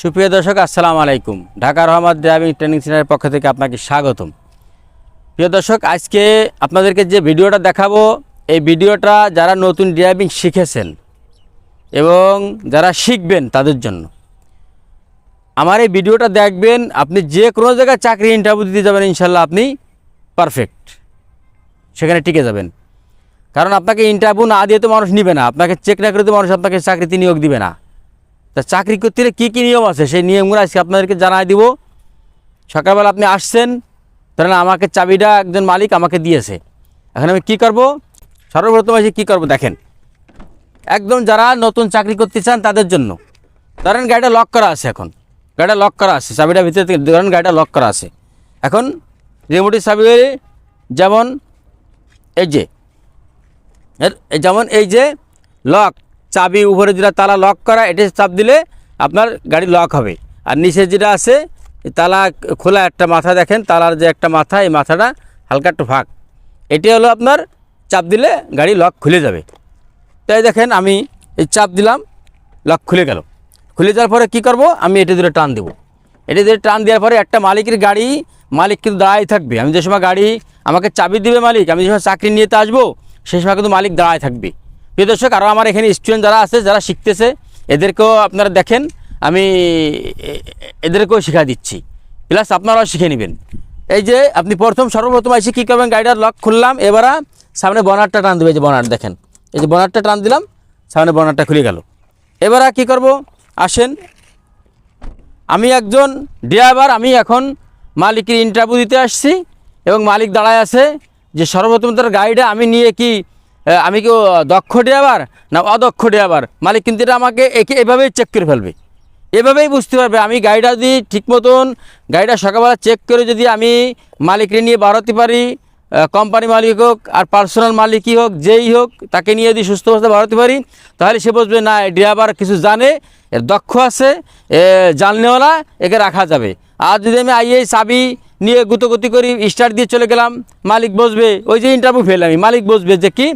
সুপ্রিয় দর্শক, আসসালামু আলাইকুম। ঢাকা রহমত ড্রাইভিং ট্রেনিং সেন্টারের পক্ষ থেকে আপনাকে স্বাগতম। প্রিয় দর্শক, আজকে আপনাদেরকে যে ভিডিওটা দেখাবো, এই ভিডিওটা যারা নতুন ড্রাইভিং শিখেছেন এবং যারা শিখবেন তাদের জন্য। আমার এই ভিডিওটা দেখবেন, আপনি যে কোনো জায়গায় চাকরি ইন্টারভিউ দিতে যাবেন ইনশাল্লাহ আপনি পারফেক্ট সেখানে টিকে যাবেন। কারণ আপনাকে ইন্টারভিউ না দিয়ে তো মানুষ নিবে না। আপনাকে চেক না করে তো মানুষ আপনাকে চাকরিতে নিয়োগ দিবে না। তা চাকরি করতে হলে কী কী নিয়ম আছে? সেই নিয়মগুলো আজকে আপনাদেরকে জানাই দিব। সকালবেলা আপনি আসছেন, ধরেন আমাকে চাবিটা একজন মালিক আমাকে দিয়েছে। এখন আমি কী করব? সর্বপ্রথম এসে কী করব দেখেন। একদম যারা নতুন চাকরি করতে চান তাদের জন্য। ধরেন গাড়িটা লক করা আছে এখন। গাড়িটা লক করা আছে, চাবিটা ভিতরে ধরেন গাড়িটা লক করা আছে। এখন রিমোটের চাবি যেমন এই যে যেমন এই যে লক চাবি উপরে যেটা তালা লক করা, এটা চাপ দিলে আপনার গাড়ি লক হবে। আর নিচে যেটা আছে তালা খোলা একটা মাথা দেখেন, তালার যে একটা মাথা, এই মাথাটা হালকা একটু ফাঁক। এটি হলো আপনার চাপ দিলে গাড়ি লক খুলে যাবে। তাই দেখেন আমি এই চাপ দিলাম লক খুলে গেল। খুলে যাওয়ার পরে কি করব? আমি এটা ধরে টান দেবো। এটা ধরে টান দেওয়ার পরে একটা মালিকের গাড়ি, মালিক কিন্তু দাঁড়াই থাকবে। আমি যে সময় গাড়ি আমাকে চাবি দিবে মালিক, আমি যে সময় চাকরি নিয়ে তো আসব সেই সময় কিন্তু মালিক দাঁড়ায় থাকবে। প্রিয় দর্শক আরও আমার এখানে স্টুডেন্ট যারা আছে, যারা শিখতেছে, এদেরকেও আপনারা দেখেন, আমি এদেরকেও শিখা দিচ্ছি। প্লাস আপনারাও শিখে নেবেন। এই যে আপনি প্রথম সর্বপ্রথম এসে কী করবেন? গাড়িটার লক খুললাম, এবারে সামনে বনারটা টান দেবে যে বনার দেখেন। এই যে বনারটা টান দিলাম, সামনে বনারটা খুলে গেল। এবার কি করব? আসেন। আমি একজন ড্রাইভার আমি এখন মালিকের ইন্টারভিউ দিতে আসছি এবং মালিক দাঁড়ায় আছে যে সর্বপ্রথম তার গাড়িটা আমি নিয়ে কি আমি কি দক্ষ ড্রাইভার না অদক্ষ ড্রাইভার? মালিক কিন্তু এটা আমাকে একে এভাবেই চেক করে ফেলবে। এভাবেই বুঝতে পারবে। আমি গাড়িটা যদি ঠিক মতন, গাড়িটা সকালবেলা চেক করে যদি আমি মালিককে নিয়ে বাড়াতে পারি কোম্পানি মালিক হোক আর পার্সোনাল মালিকই হোক, যেই হোক, তাকে নিয়ে যদি সুস্থ অবস্থায় বাড়াতে পারি, তাহলে সে বুঝবে, না ড্রাইভার কিছু জানে, এর দক্ষ আছে জানলেওয়ালা একে রাখা যাবে। আর যদি আমি আইয়ে চাবি নিয়ে গুতোগুতি করি, স্টার্ট দিয়ে চলে গেলাম। মালিক বসবে, ওই যে ইন্টারভিউ ফেল আমি মালিক বসবে যে কি,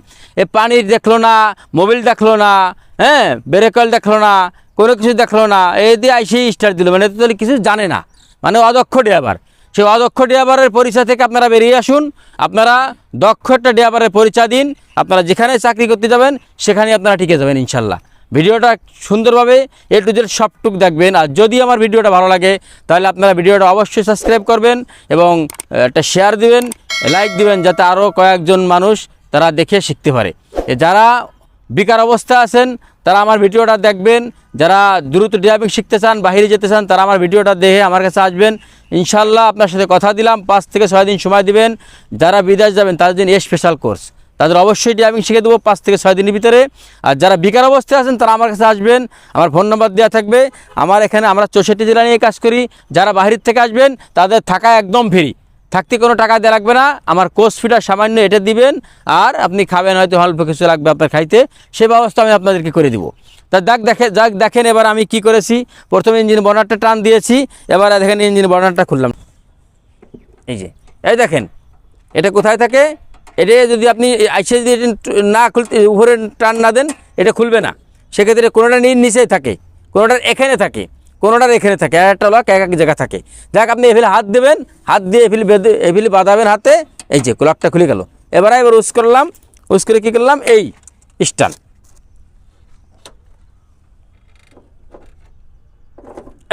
এ পানির দেখল না মোবিল দেখল না হ্যাঁ ব্রেকল দেখল না, কোনো কিছু দেখল না, এই দিয়ে আইসে স্টার্ট দিল। মানে তাহলে কিছু জানে না। মানে অদক্ষ ড্রাইভার সেই অদক্ষ ড্রাইভারের পরিচয় থেকে আপনারা বেরিয়ে আসুন। আপনারা দক্ষ একটা ড্রাইভারের পরিচয় দিন। আপনারা যেখানে চাকরি করতে যাবেন সেখানে আপনারা টিকে যাবেন, ইনশাল্লাহ। ভিডিওটা সুন্দরভাবে এ টু জেড সবটুক দেখবেন। আর যদি আমার ভিডিওটা ভালো লাগে, তাহলে আপনারা ভিডিওটা অবশ্যই সাবস্ক্রাইব করবেন এবং একটা শেয়ার দিবেন লাইক দিবেন, যাতে আরও কয়েকজন মানুষ তারা দেখে শিখতে পারে। যারা বেকার অবস্থা আছেন, তারা আমার ভিডিওটা দেখবেন। যারা দ্রুত ড্রাইভিং শিখতে চান বাইরে যেতে চান, তারা আমার ভিডিওটা দেখে আমার কাছে আসবেন। ইনশাল্লাহ আপনার সাথে কথা দিলাম, পাঁচ থেকে ছয় দিন সময় দিবেন। যারা বিদেশ যাবেন, তাদের জন্য স্পেশাল কোর্স তাদের অবশ্যই ড্রাইভিং শিখে দেবো পাঁচ থেকে ছয় দিনের ভিতরে। আর যারা বেকার অবস্থায় আছেন, তারা আমার কাছে আসবেন। আমার ফোন নম্বর দেওয়া থাকবে। আমার এখানে আমরা চৌষট্টি জেলা নিয়ে কাজ করি। যারা বাহিরের থেকে আসবেন, তাদের থাকা একদম ফ্রি থাকতে কোনো টাকা দেওয়া লাগবে না। আমার কোর্স ফিটা সামান্য এটা দিবেন। আর আপনি খাবেন, হয়তো অল্প কিছু লাগবে আপনার খাইতে। সে ব্যবস্থা আমি আপনাদেরকে করে দিব। তা দেখ, দেখে যাক দেখেন এবার আমি কি করেছি। প্রথমে ইঞ্জিন বর্নারটা টান দিয়েছি। এবার দেখেন ইঞ্জিন বর্নারটা খুললাম। এই যে, এই দেখেন, এটা কোথায় থাকে? এটা যদি আপনি আইসে যদি না খুলতে, উপরে টান না দেন, এটা খুলবে না। সেক্ষেত্রে কোনোটা নিচেই থাকে, কোনোটার এখানে থাকে, কোনোটার এখানে থাকে আর একটা লক এক এক জায়গা থাকে। দেখ আপনি এফিল হাত দেবেন, হাত দিয়ে এফিল বেঁধে, এফিল বাঁধাবেন হাতে, এই যে লকটা খুলে গেল। এবারে এবার উস করলাম, উস করে কী করলাম? এই স্টান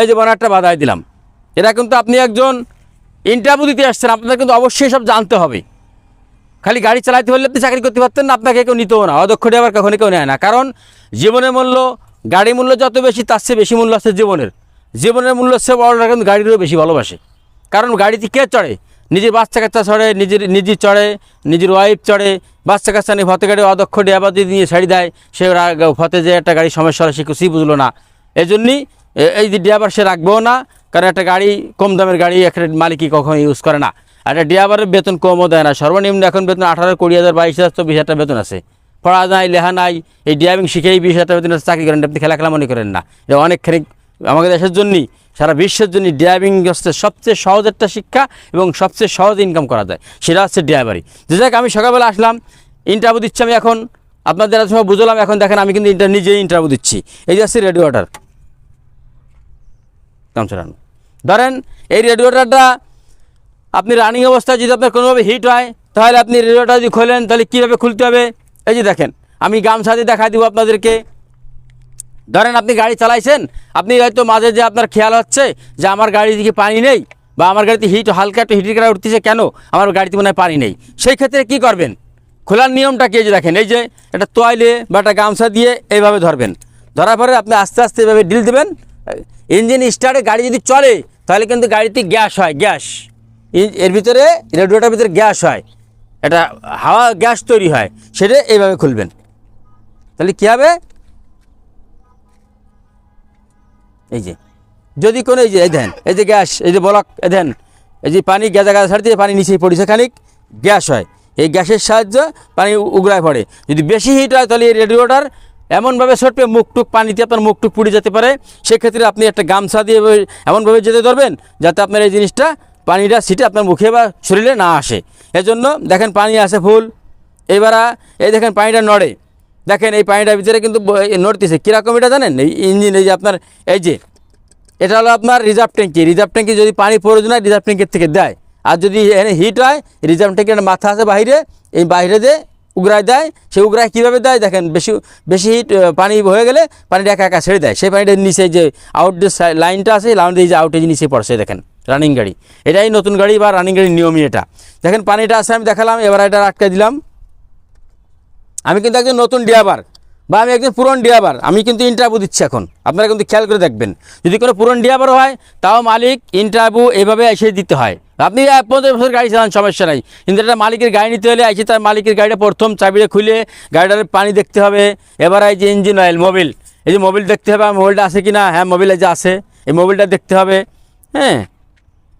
এই যে বনারটা বাধাই দিলাম। এটা কিন্তু আপনি একজন ইন্টারভিউ দিতে আসছেন, আপনাদের কিন্তু অবশ্যই সব জানতে হবে। খালি গাড়ি চালাতে হলে আপনি চাকরি করতে পারতেন না, আপনাকে কেউ নিতেও না অদক্ষ ড্রাইভার কখনো কেউ নেয় না। কারণ জীবনের মূল্য গাড়ি মূল্য যত বেশি, তার চেয়ে বেশি মূল্য আছে জীবনের। জীবনের মূল্য সে বড়রা কিন্তু গাড়িরও বেশি ভালোবাসে। কারণ গাড়িতে কে চড়ে? নিজের বাচ্চা কাচ্চা চড়ে, নিজের নিজে চড়ে, নিজের ওয়াইফ চড়ে, বাচ্চা কাচ্চা নিয়ে ফতে গাড়ি অদক্ষ ড্রাইভার যদি নিয়ে ছাড়ি দেয়, সে ফতে যে একটা গাড়ি সমস্যা হলে সে কিছুই বুঝলো না। এই জন্যই এই যে ড্রাইভার সে রাখবেও না, কারণ একটা গাড়ি, কম দামের গাড়ি, একটা মালিকই কখনো ইউজ করে না। একটা ড্রাইভারের বেতন কমও দেয় না। সর্বনিম্ন এখন বেতন আঠারো, কুড়ি হাজার, বাইশ হাজার, চব্বিশ হাজার বেতন আছে। পড়া নাই লেহা নাই, এই ড্রাইভিং শিখেই বিশ হাজার বেতন চাকরি করেন আপনি খেলা খেলা মনে করেন না। এটা অনেকখানি আমাদের দেশের জন্যই, সারা বিশ্বের জন্য ড্রাইভিং হচ্ছে সবচেয়ে সহজ একটা শিক্ষা এবং সবচেয়ে সহজ ইনকাম করা যায়, সেটা হচ্ছে ড্রাইভারি যে যাক, আমি সকালবেলা আসলাম ইন্টারভিউ দিচ্ছি আমি এখন। আপনাদের এত সময় বুঝলাম, এখন দেখেন আমি কিন্তু ইন্টার নিজেই ইন্টারভিউ দিচ্ছি। এই যে হচ্ছে রেডিও অর্ডার গামছা ধরেন, এই রেডিওটারটা আপনি রানিং অবস্থায় যদি আপনার কোনোভাবে হিট হয়, তাহলে আপনি রেডিওটা যদি খোলেন, তাহলে কীভাবে খুলতে হবে? এই যে দেখেন, আমি গামছা দিয়ে দেখা দিব আপনাদেরকে। ধরেন আপনি গাড়ি চালাইছেন, আপনি হয়তো মাঝে যে আপনার খেয়াল হচ্ছে যে আমার গাড়ি দিকে পানি নেই বা আমার গাড়িতে হিট হালকা একটু হিটের কাটা উঠতেছে কেন? আমার গাড়িতে মনে হয় পানি নেই। সেই ক্ষেত্রে কি করবেন? খোলার নিয়মটা কি যে দেখেন, এই যে একটা তোয়াইলে বা একটা গামছা দিয়ে এইভাবে ধরবেন। ধরার পরে আপনি আস্তে আস্তে এভাবে ডিল দেবেন। ইঞ্জিন স্টার্টে গাড়ি যদি চলে, তাহলে কিন্তু গাড়িতে গ্যাস হয় গ্যাস এর ভিতরে রেডিওটার ভিতরে গ্যাস হয়। এটা হাওয়া গ্যাস তৈরি হয়, সেটা এইভাবে খুলবেন। তাহলে কী হবে? এই যে, যদি কোনো এই যে, এই দেন এই যে গ্যাস, এই যে বলক, এই দেন এই যে পানি গ্যাজা গাজা ছাড়তে পানি নিচে পড়েছে খানিক, গ্যাস হয়। এই গ্যাসের সাহায্যে পানি উগড়ায় পড়ে। যদি বেশি হিট হয়, তাহলে এই রেডিওটার এমনভাবে ছটবে মুখটুক পানিতে আপনার মুখটুক পুড়ে যেতে পারে। সেক্ষেত্রে আপনি একটা গামছা দিয়ে এমনভাবে যেতে ধরবেন, যাতে আপনার এই জিনিসটা পানিটা সিটে আপনার মুখে বা শরীরে না আসে। এজন্য দেখেন পানি আসে ফুল। এবার এই দেখেন পানিটা নড়ে। দেখেন এই পানিটার ভিতরে কিন্তু নড়তেছে। কীরকম এটা জানেন? এই ইঞ্জিন, এই যে আপনার, এই যে, এটা হলো আপনার রিজার্ভ ট্যাঙ্কি। রিজার্ভ ট্যাঙ্কি যদি পানি প্রয়োজন হয়, রিজার্ভ ট্যাঙ্কির থেকে দেয়। আর যদি এখানে হিট হয়, রিজার্ভ ট্যাঙ্কির মাথা আছে বাইরে এই বাইরে দিয়ে উগড়ায় দেয়, সেই উগড়ায় কীভাবে দেয়? দেখেন বেশি বেশি হিট পানি হয়ে গেলে পানিটা একা একা ছেড়ে দেয়। সেই পানিটা নিচে যে আউট যে লাইনটা আছে লাইন দিয়ে যে আউটেজ নিচে পড়ছে, দেখেন। রানিং গাড়ি। এটাই নতুন গাড়ি বা রানিং গাড়ির নিয়মই এটা। দেখেন, পানিটা আছে, আমি দেখালাম, এবার এটা আটকে দিলাম। আমি কিন্তু একজন নতুন ড্রাইভার বা আমি একজন পুরন ড্রাইভার, আমি কিন্তু ইন্টারভিউ দিচ্ছি এখন। আপনারা কিন্তু খেয়াল করে দেখবেন। যদি কোনো পুরন ড্রাইভার হয়, তাও মালিক ইন্টারভিউ এভাবে এসে দিতে হয়। আপনি পঞ্চাশ বছর গাড়ি চালান, সমস্যা নাই। কিন্তু একটা মালিকের গাড়ি নিতে হলে এসে তার মালিকের গাড়িটা প্রথম চাবিটা খুলে গাড়িটার পানি দেখতে হবে। এবার এই যে ইঞ্জিন অয়েল মোবিল এই যে মোবিল দেখতে হবে মোবিলটা আছে কি না হ্যাঁ মোবিল এই যে আছে। এই মোবিলটা দেখতে হবে। হ্যাঁ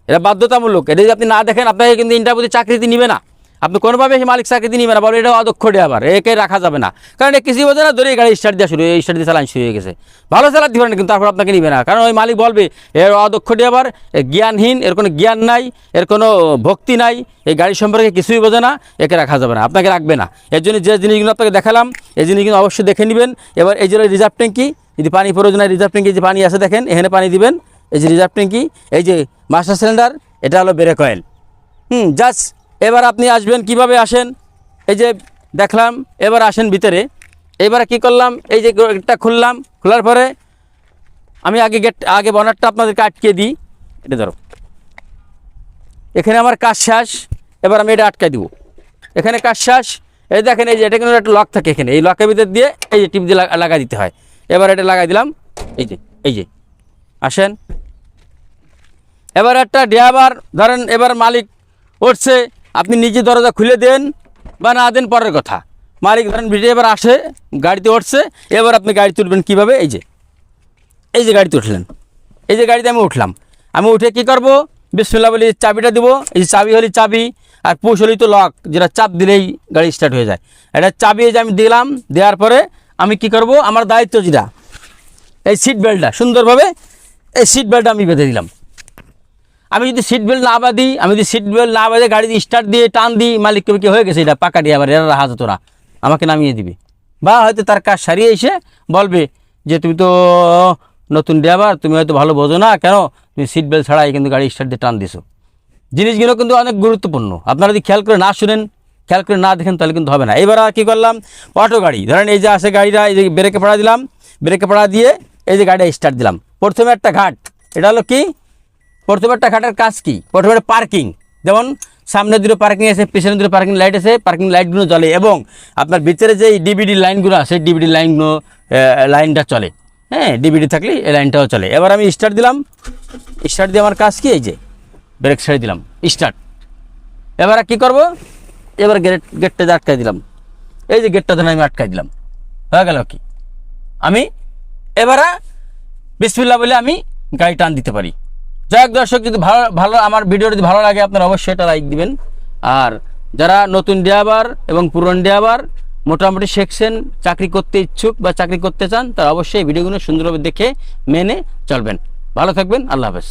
এটা বাধ্যতামূলক। এটা যদি আপনি না দেখেন, আপনাকে কিন্তু ইন্টারভিউতে চাকরিতে নিবে না। আপনি কোনোভাবে মালিক চাকরিতে নিবে না বলে এটা অদক্ষ ড্রাইভার একে রাখা যাবে না। কারণ এ কিছু বোঝে না ধরে গাড়ি স্টার্ট দেওয়া শুরু স্টার্ট দিয়ে চালান শুরু হয়ে গেছে। ভালো চালাতে পারেন, কিন্তু তারপর আপনাকে নিবে না। কারণ ওই মালিক বলবে এর অদক্ষ ড্রাইভার জ্ঞানহীন, এর কোনো জ্ঞান নাই, এর কোনো ভক্তি নাই, এই গাড়ি সম্পর্কে কিছুই বোঝে না, একে রাখা যাবে না, আপনাকে রাখবে না। এর জন্য যে জিনিসগুলো আপনাকে দেখালাম, এই জিনিসগুলো অবশ্যই দেখে নেবেন। এবার এই যে রিজার্ভ ট্যাঙ্কি, যদি পানি প্রয়োজন হয়, রিজার্ভ ট্যাঙ্কি যে পানি আছে, দেখেন, এখানে পানি দিবেন। এই যে রিজার্ভ ট্যাঙ্কি এই যে মাস্টার সিলিন্ডার এটা হলো ব্রেক অয়েল হুম জাস্ট এবার আপনি আসবেন, কীভাবে আসেন? এই যে দেখলাম, এবার আসেন ভিতরে। এবার কি করলাম? এই যে গেটটা খুললাম, খোলার পরে আমি আগে গেট, আগে বনারটা আপনাদেরকে আটকে দিই। এটা ধরো। এখানে আমার কাজ শেষ, এবার আমি এটা আটকে দিব। এখানে কাজ শেষ, এই দেখেন, এই যে এটা কিন্তু একটা লক থাকে এখানে। এই লকের ভিতর দিয়ে এই যে টিপ দিয়ে লাগা দিতে হয়। এবার এটা লাগাই দিলাম। এই যে এই যে। আসেন। এবার একটা ড্রাইভার, ধরেন এবার মালিক উঠছে, আপনি নিজে দরজা খুলে দেন বা না দেন, পরের কথা। মালিক ধরেন ড্রাইভার আসে, গাড়িতে উঠছে, এবার আপনি গাড়ি তুলবেন কীভাবে? এই যে এই যে গাড়িতে উঠলেন। এই যে গাড়িতে আমি উঠলাম। আমি উঠে কি করব? বিসমিল্লা বলি, চাবিটা দিব। এই যে চাবি হলি চাবি, আর পুশ হলি তো লক, যেটা চাপ দিলেই গাড়ি স্টার্ট হয়ে যায়। এটা চাবি এই যে আমি দিলাম, দেওয়ার পরে আমি কি করব? আমার দায়িত্ব যেটা, এই সিট বেল্টটা সুন্দরভাবে এই সিট বেল্টটা আমি বেঁধে দিলাম। আমি যদি সিট বেল্ট না বাঁধি, আমি যদি সিট বেল্ট না বাঁধে গাড়ি স্টার্ট দিয়ে টান দিই, মালিক কবে কি হয়ে গেছে? এটা পাকা দিয়ে আবার এরা রাহা তোরা আমাকে নামিয়ে দিবে। বা হয়তো তার কাজ সারিয়ে এসে বলবে যে, তুমি তো নতুন ড্রাইভার তুমি হয়তো ভালো বোঝো না, কেন? তুমি সিট বেল্ট ছাড়াই কিন্তু গাড়ি স্টার্ট দিয়ে টান দিছো। জিনিসগুলো কিন্তু অনেক গুরুত্বপূর্ণ। আপনারা যদি খেয়াল করে না শুনেন, খেয়াল করে না দেখেন, তাহলে কিন্তু হবে না। এবার আর কী করলাম? অটো গাড়ি। ধরেন এই যে আসে গাড়িটা, এই যে ব্রেকে পড়া দিলাম। ব্রেকে পড়া দিয়ে এই যে গাড়িটা স্টার্ট দিলাম। প্রথমে একটা ঘাট। এটা হলো কি? প্রথমে একটা ঘাটের কাজ কি? প্রথমে পার্কিং। যেমন সামনে দুটো পার্কিং আছে, পিছনে দুটো পার্কিং লাইট আছে, পার্কিং লাইটগুলো জ্বলে এবং আপনার ভিতরে যে ডিবিডি লাইনগুলো আছে ডিবিডি লাইনগুলো লাইনটা চলে। হ্যাঁ ডিবিডি থাকলে এই লাইনটাও চলে। এবার আমি স্টার্ট দিলাম। স্টার্ট দিয়ে আমার কাজ কি? এই যে ব্রেক ছেড়ে দিলাম। স্টার্ট এবার কি করব? এবার গেট গেটটা আটকাই দিলাম। এই যে গেটটা ধরে আমি আটকাই দিলাম। হয়ে গেল কি? আমি এবারে বিসমিল্লা বলে আমি গাড়ি টান দিতে পারি। যাই হোক দর্শক, যদি ভালো ভালো আমার ভিডিও যদি ভালো লাগে, আপনারা অবশ্যই এটা লাইক দিবেন। আর যারা নতুন ড্রাইভার এবং পুরন ড্রাইভার মোটামুটি শেখছেন, চাকরি করতে ইচ্ছুক বা চাকরি করতে চান, তারা অবশ্যই ভিডিওগুলো সুন্দরভাবে দেখে, মেনে চলবেন। ভালো থাকবেন, আল্লাহ হাফেজ।